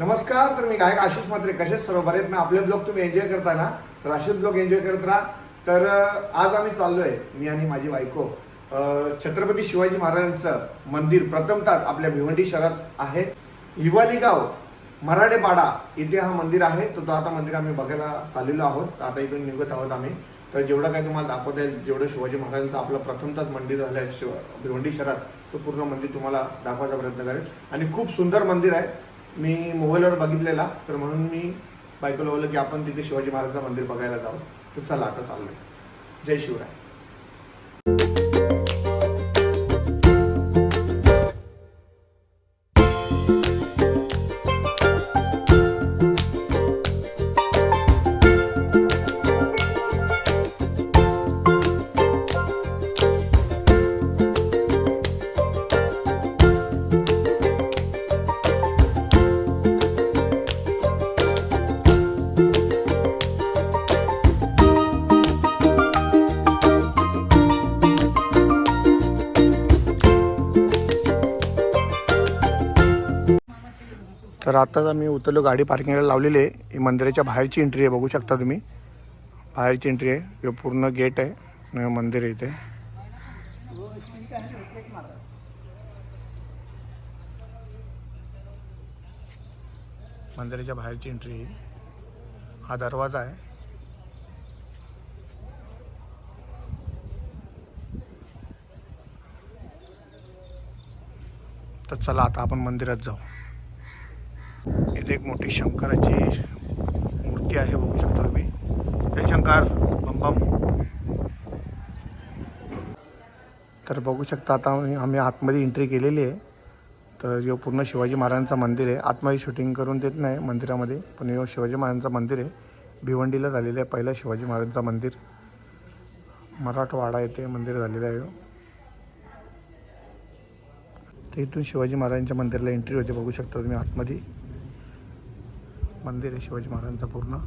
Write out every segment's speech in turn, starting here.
नमस्कार तर मी गायक आशिष मात्रे कसे सर्व? आहेत ना? आपले ब्लॉग तुम्ही एन्जॉय करता ना? तर असेच ब्लॉग एन्जॉय करत राहा. तर आज आम्ही चाललोय मी आणि माझी बायको. छत्रपती शिवाजी महाराजांचं मंदिर प्रथमतः आपल्या भिवंडी शहरात आहे. हिवाली गाव मराठेपाडा इथे हा मंदिर आहे. तर तो आता मंदिर आम्ही बघायला चाललेलो आहोत. आता इथून निघत आहोत आम्ही. तर जेवढं काय तुम्हाला दाखवता येईल जेवढं शिवाजी महाराजांचं आपलं प्रथमतःच मंदिर झालं आहे शिव भिवंडी शहरात तो पूर्ण मंदिर तुम्हाला दाखवायचा प्रयत्न करेल. आणि खूप सुंदर मंदिर आहे. मी मोबाईलवर बघितलेला तर म्हणून मी बायकोला बोललं की आपण तिथे शिवाजी महाराजांचं मंदिर बघायला जाऊ. तर चला आता चाललोय. जय शिवराय. तर आताच आम्ही उतरलो गाडी पार्किंगला लावलेली आहे. ही मंदिराच्या बाहेरची एंट्री आहे बघू शकता तुम्ही. बाहेरची एंट्री आहे. हे पूर्ण गेट आहे. मंदिर आहे इथे. मंदिराच्या बाहेरची एंट्री आहे. हा दरवाजा आहे. तर चला आता आपण मंदिरात जाऊ. तिथे एक मोठी शंकराची मूर्ती आहे बघू शकतो तुम्ही. जय शंकर बम बम. तर बघू शकता आता आम्ही आतमध्ये एंट्री केलेली आहे. तर हे पूर्ण शिवाजी महाराजांचं मंदिर आहे. आतमध्ये शूटिंग करून देत नाही मंदिरामध्ये पण हे शिवाजी महाराजांचं मंदिर आहे. भिवंडीला झालेलं आहे पहिलं शिवाजी महाराजांचं मंदिर. मराठवाडा येथे मंदिर झालेलं आहे तर इथून शिवाजी महाराजांच्या मंदिराला एंट्री होते बघू शकता तुम्ही आतमध्ये. मंदिर आहे शिवाजी महाराजांचं पूर्ण.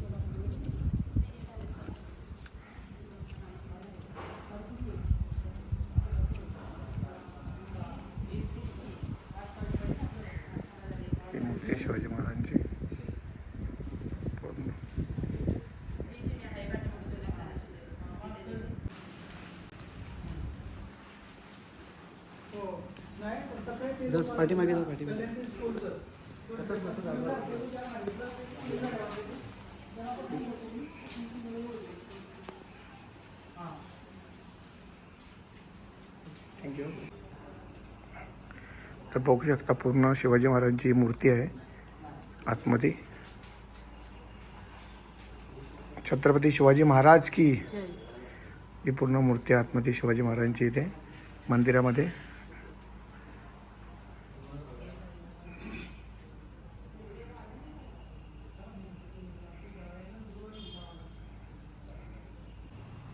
ही मूर्ती आहे शिवाजी महाराजांची. पूर्ण. जस पाठीमागे जा पाठीमागे. थँक्यू तर बघू शकता पूर्ण शिवाजी महाराजांची मूर्ती आहे आतमध्ये. छत्रपती शिवाजी महाराज की ही पूर्ण मूर्ती आहे आतमध्ये शिवाजी महाराजांची इथे मंदिरामध्ये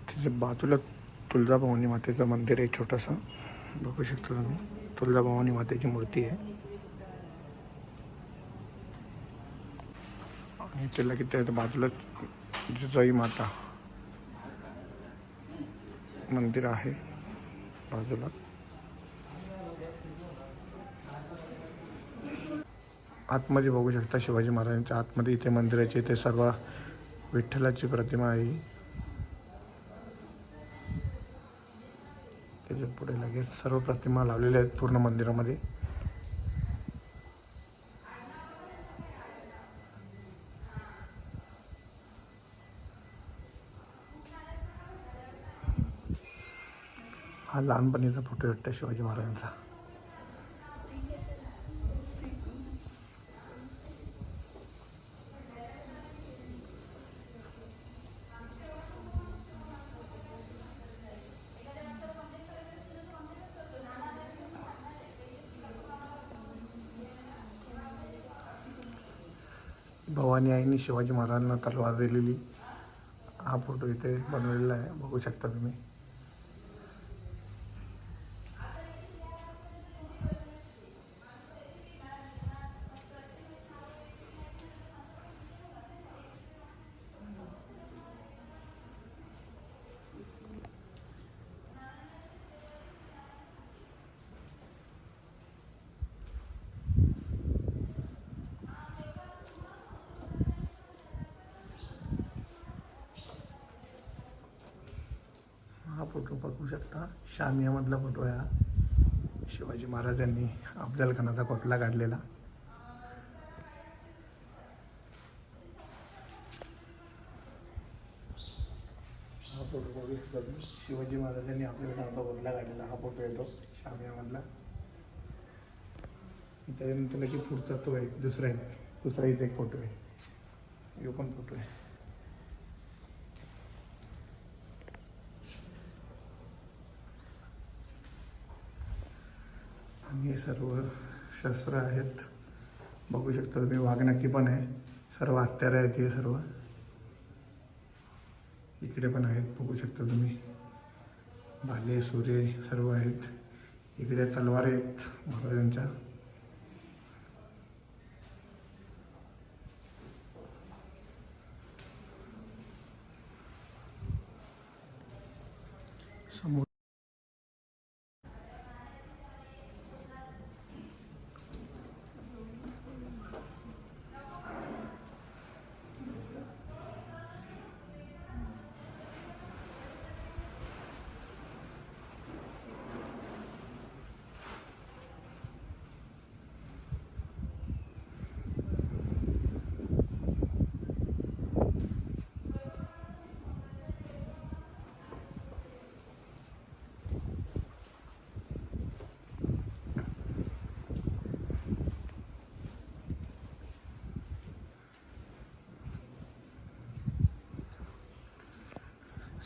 त्याच्या बाजूला तुळजाभवानी मातेचं मंदिर आहे छोटंसं. बघू शकता तुम्ही. तुळजाभवानी मातेची मूर्ती आहे. आणि त्याला किती आहे? बाजूला जिजाई माता मंदिर आहे बाजूला. आतमध्ये बघू शकता शिवाजी महाराजांच्या आतमध्ये इथे मंदिराचे इथे सर्व विठ्ठलाची प्रतिमा आहे. त्याच्या पुढे लगेच सर्व प्रतिमा लावलेल्या आहेत पूर्ण मंदिरामध्ये. हा लहानपणीचा फोटो वाटतं शिवाजी महाराजांचा. भवानी आईने शिवाजी महाराजांना तलवार दिलेली. हा फोटो इथे बनवलेला आहे. बघू शकता तुम्ही. फोटो बघू शकता. शामियामधला फोटो आहे हा. शिवाजी महाराजांनी अफजल खानाचा कोतला काढलेला. हा फोटो बघू शकता तुम्ही. शिवाजी महाराजांनी आपल्या खानाचा कोतला काढलेला हा फोटो येतो शामियामधला. त्याच्यानंतर की पुढचा तो आहे दुसरा आहे. दुसरा इथे एक फोटो आहे. यो पण फोटो आहे. हे सर्व शस्त्र आहेत. बघू शकता तुम्ही वाघनक्की पण आहे. सर्व हत्यारं आहेत हे सर्व. इकडे पण आहेत बघू शकता तुम्ही. भाले सुरे सर्व आहेत. इकडे तलवार आहेत महाराजांच्या.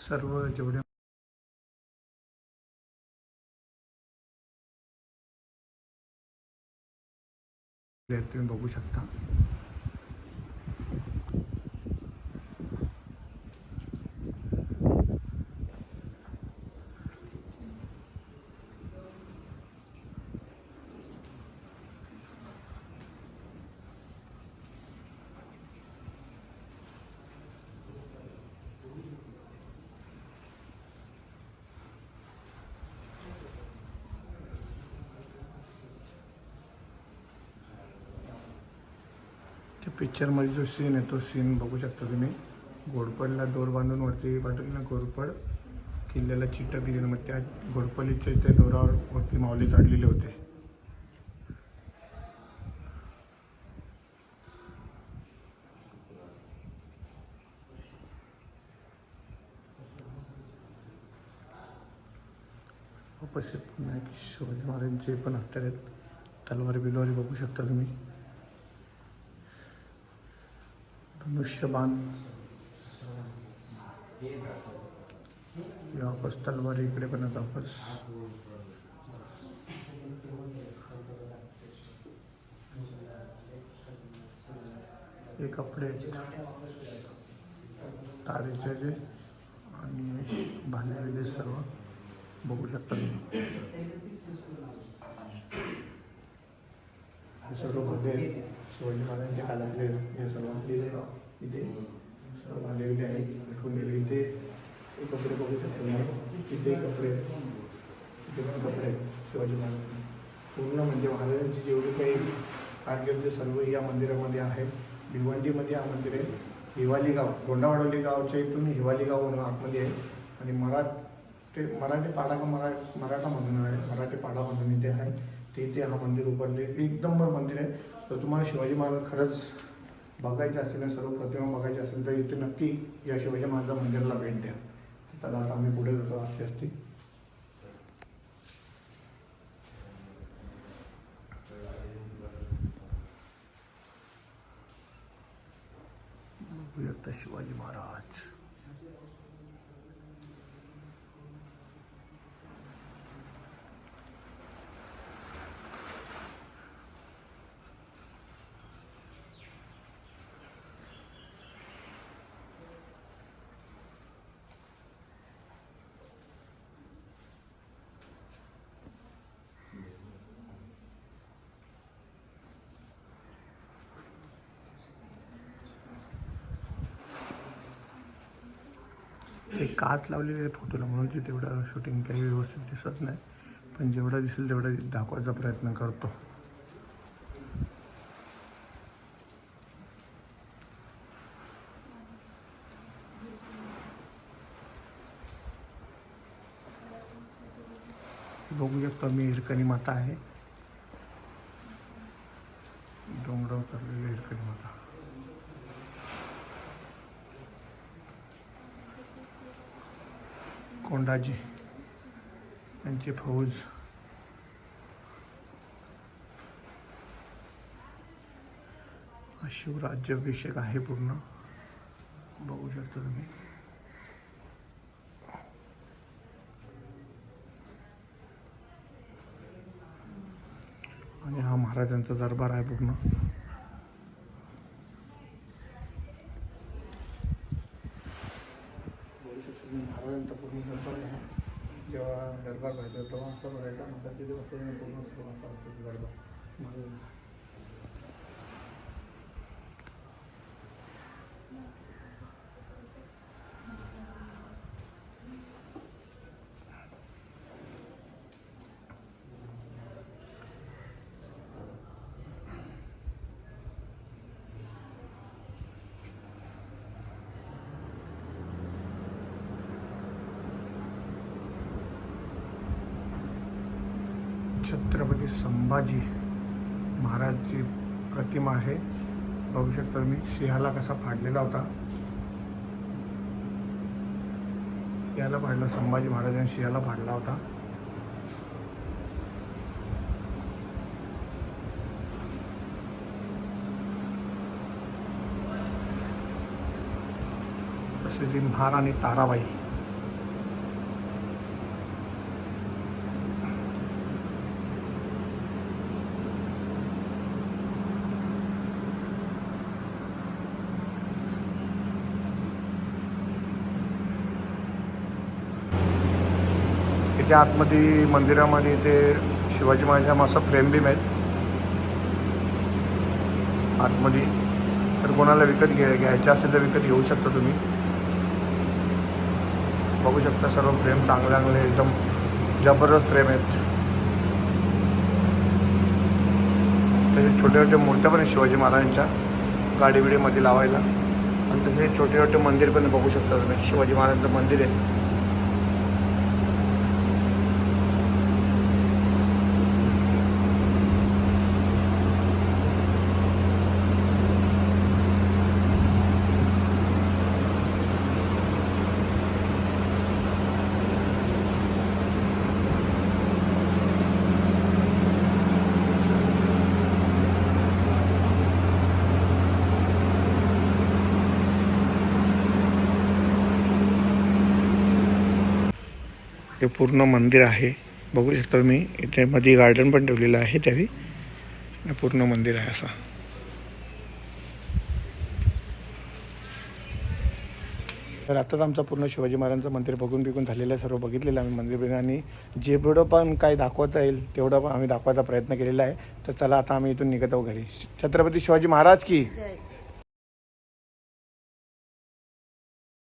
सर्व जेवढे तुम्ही बघू शकता. त्या पिक्चरमध्ये जो सीन आहे तो सीन बघू शकता तुम्ही. घोडपडला दोर बांधून वरती पाठवली ना घोडपड किल्ल्याला चिटकली मग त्या घोडपलीच्या त्या दोरावर वरती माऊली चढलेले होते. उपस्थित पुन्हा शिवाजी महाराजांचे पण हत्यार आहेत. तलवारी बिलवारी बघू शकता तुम्ही. धनुष्यबाण वापस तलवार इकडे पण वापस हे कपडे तारेचे जे आणि भाले सर्व बघू शकता तुम्ही. हे सर्व भाले आहेत शिवाजी महाराजांच्या काळातले हे सर्व लिहिले इथे सर्व आलेले आहेत ठेवलेले इथे कपडे बघू शकतो इथे कपडे. इथे पण कपडे आहेत शिवाजी महाराज पूर्ण म्हणजे महाराजांची जेवढी काही कारकिर्दी सर्व या मंदिरामध्ये आहे भिवंडीमध्ये हा मंदिर आहे हिवाली गाव गोंडावाडोली गावच्या इथून हिवाली गाव म्हणून आतमध्ये आहे आणि मराठी मराठी पाडा का मरा मराठा म्हणून आहे मराठी पाडा म्हणून इथे आहे ते इथे हा मंदिर उभारले एक नंबर मंदिर आहे. तर तुम्हाला शिवाजी महाराज खरंच बघायचे असेल सर्व प्रतिमा बघायची असेल तर इथे नक्की या शिवाजी महाराज मंदिराला भेट द्या. चला आता आम्ही पुढे जातो. असते असते आता शिवाजी महाराज. ते काच लावलेले आहे फोटोला म्हणून ते तेवढं शूटिंग काही व्यवस्थित दिसत नाही. पण जेवढं दिसेल तेवढं दाखवायचा प्रयत्न करतो. बघू शकतो मी हिरकणी माता आहे. डोंगरावर करलेली हिरकणी माता. कोंडाजी यांची फौज. हा शिवराज्याभिषेक आहे पूर्ण. बघू शकता तुम्ही. आणि हा महाराजांचा दरबार आहे पूर्ण बघू शकता तुम्ही महाराजांचा पूर्ण दरबार आहे जेव्हा दरबार भरायचा तेव्हा भरायचा म्हणतात तिथे बसून पूर्ण असतो असा असतो छत्रपती संभाजी महाराजची प्रतिमा आहे. बघू शकता तुम्ही सिंहाला कसा फाडलेला होता. सिंहाला फाडला संभाजी महाराजांनी सिंहाला फाडला होता. तसेच ही महार आणि ताराबाई. त्याच्या आतमध्ये मंदिरामध्ये ते शिवाजी महाराजांना असं फ्रेम बीम आहेत. आतमध्ये. तर कोणाला विकत घ्या घ्यायचं असेल तर विकत घेऊ शकता तुम्ही. बघू शकता सर्व फ्रेम चांगले चांगले एकदम जबरदस्त फ्रेम आहेत. तसे छोटे छोटे मूर्त्या पण आहेत शिवाजी महाराजांच्या. गाडी बिडीमध्ये लावायला. आणि तसे छोटे छोटे मंदिर पण बघू शकता तुम्ही. शिवाजी महाराजांचं मंदिर आहे. हे पूर्ण मंदिर आहे. बघू शकता मी इथे मध्ये गार्डन पण ठेवलेलं आहे त्यावेळी. हे पूर्ण मंदिर आहे असं. तर आत्ताच आमचं पूर्ण शिवाजी महाराजांचं मंदिर बघून बिघून झालेलं आहे सर्व बघितलेलं आम्ही मंदिर बिंदिर आणि जेवढं पण काय दाखवता येईल तेवढं पण आम्ही दाखवायचा प्रयत्न केलेला आहे. तर चला आता आम्ही इथून निघत आहोत घरी. छत्रपती शिवाजी महाराज की.